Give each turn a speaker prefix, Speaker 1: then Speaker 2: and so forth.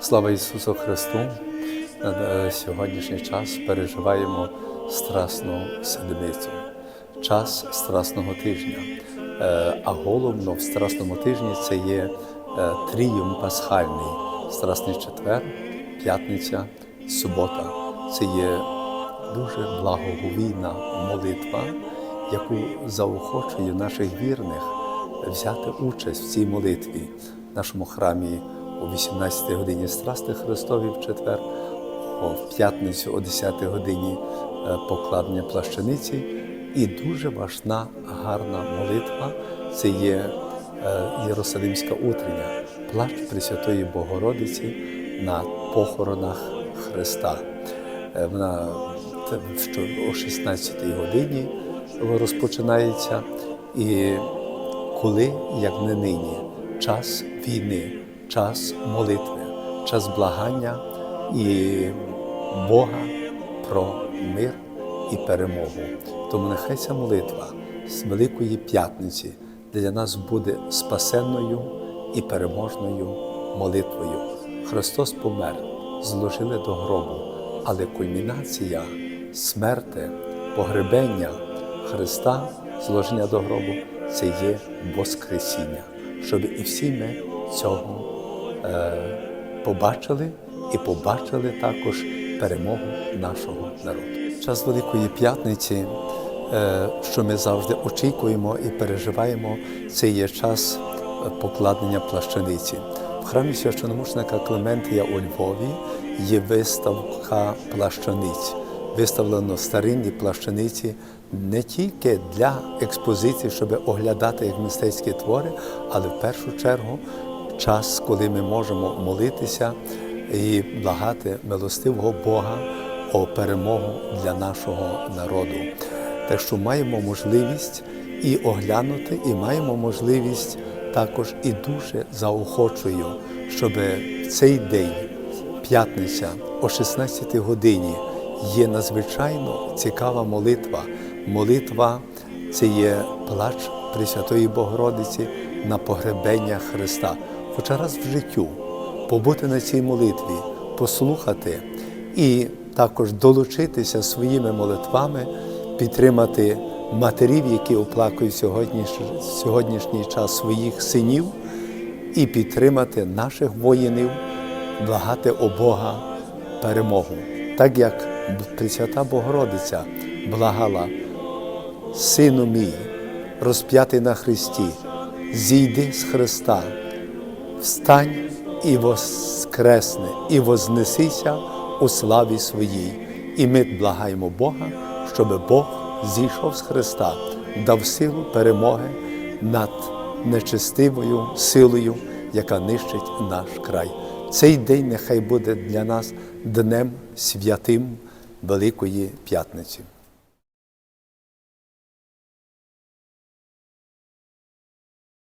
Speaker 1: Слава Ісусу Христу! На е, сьогоднішній час переживаємо Страсну седмицю, час Страсного тижня. Е, А головно в Страсному тижні це є е, тріум пасхальний, Страсний четвер, п'ятниця, субота. Це є дуже благоговійна молитва, яку заохочує наших вірних взяти участь в цій молитві в нашому храмі о 18 годині Страсти Христові в четвер, о п'ятницю о 10 годині е, покладення плащаниці. І дуже важна, гарна молитва це є е, Єрусалимська утрення, плач Пресвятої Богородиці на похоронах Христа. Е, Вона що о 16-й годині розпочинається. І коли, як не нині, час війни, час молитви, час благання і Бога про мир і перемогу. Тому нехай ця молитва з Великої П'ятниці для нас буде спасенною і переможною молитвою. Христос помер, зложили до гробу, але кульмінація смерти, погребення Христа, зложення до гробу це є Воскресіння, щоб і всі ми цього е, побачили і побачили також перемогу нашого народу. Час Великої П'ятниці, е, що ми завжди очікуємо і переживаємо, це є час е, покладення плащаниці. Храмі священомучника Клементія у Львові є виставка плащаниць. Виставлено старинні плащаниці не тільки для експозиції, щоб оглядати як мистецькі твори, але в першу чергу час, коли ми можемо молитися і благати милостивого Бога о перемогу для нашого народу. Так що маємо можливість і оглянути, і маємо можливість також і дуже заохочую, щоб цей день, п'ятниця, о 16 годині, є надзвичайно цікава молитва. Молитва це є плач Пресвятої Богородиці на погребення Христа. Хоча раз в життю побути на цій молитві, послухати і також долучитися своїми молитвами, підтримати матерів, які оплакують сьогоднішній, сьогоднішній час своїх синів, і підтримати наших воїнів, благати о Бога перемогу. Так як Пресвята Богородиця благала, Сину мій, розп'ятий на Христі, зійди з Христа, встань і воскресни, і вознесися у славі своїй. І ми благаємо Бога, щоб Бог зійшов з Христа, дав силу перемоги над нечестивою силою, яка нищить наш край. Цей день нехай буде для нас днем святим Великої П'ятниці.